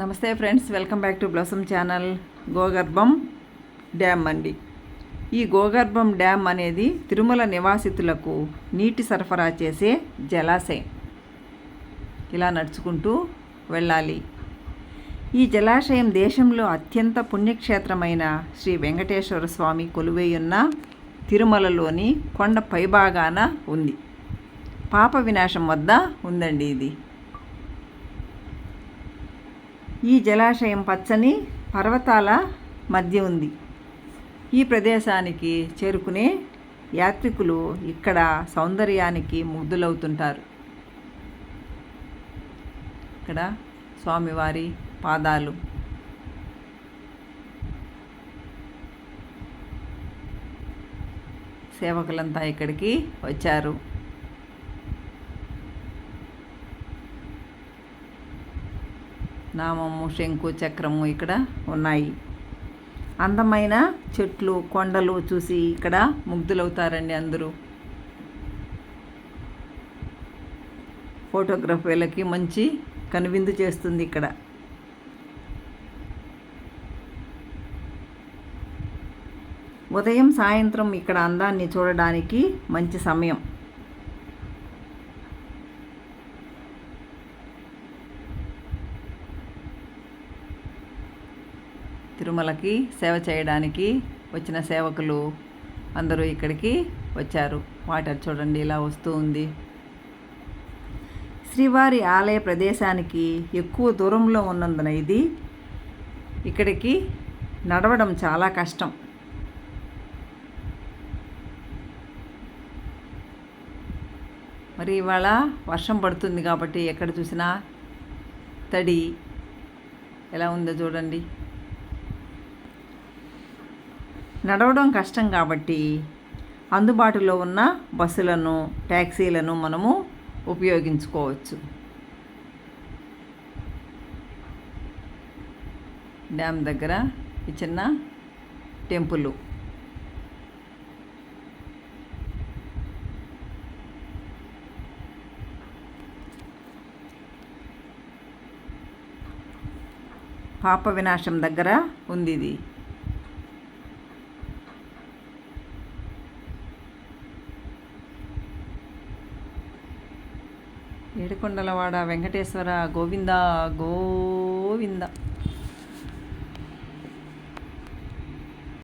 నమస్తే friends welcome back to blossom channel Gogarbham dam అండి. ఈ గోగర్భం డ్యామ్ అనేది తిరుమల నివాసితులకు నీటి సరఫరా చేసే జలాశయం. ఇలా నడుచుకుంటూ వెళ్ళాలి. ఈ జలాశయం దేశంలో అత్యంత పుణ్యక్షేత్రమైన శ్రీ వెంకటేశ్వర స్వామి కొలువేయున్న తిరుమలలోని కొండ పైభాగాన ఉంది. పాప వినాశం వద్ద ఉందండి ఇది. ఈ జలాశయం పచ్చని పర్వతాల మధ్య ఉంది. ఈ ప్రదేశానికి చేరుకునే యాత్రికులు ఇక్కడ సౌందర్యానికి ముగ్ధులవుతుంటారు. ఇక్కడ స్వామివారి పాదాలు. సేవకులంతా ఇక్కడికి వచ్చారు. నామము శంకు చక్రము ఇక్కడ ఉన్నాయి. అందమైన చెట్లు కొండలు చూసి ఇక్కడ ముగ్ధులవుతారండి అందరూ. ఫోటోగ్రఫీలకి మంచి కనువిందు చేస్తుంది ఇక్కడ. ఉదయం సాయంత్రం ఇక్కడ అందాన్ని చూడడానికి మంచి సమయం. తిరుమలకి సేవ చేయడానికి వచ్చిన సేవకులు అందరూ ఇక్కడికి వచ్చారు. వాటర్ చూడండి ఇలా వస్తూ ఉంది. శ్రీవారి ఆలయ ప్రదేశానికి ఎక్కువ దూరంలో ఉన్నందున ఇది ఇక్కడికి నడవడం చాలా కష్టం. మరి ఇవాళ వర్షం పడుతుంది కాబట్టి ఎక్కడ చూసినా తడి ఎలా ఉందో చూడండి. నడవడం కష్టం కాబట్టి అందుబాటులో ఉన్న బస్సులను ట్యాక్సీలను మనము ఉపయోగించుకోవచ్చు. డ్యామ్ దగ్గర ఈ చిన్న టెంపుల్. పాప వినాశం దగ్గర ఉంది ఇది. ఏడుకొండలవాడ వెంకటేశ్వర గోవింద గోవింద.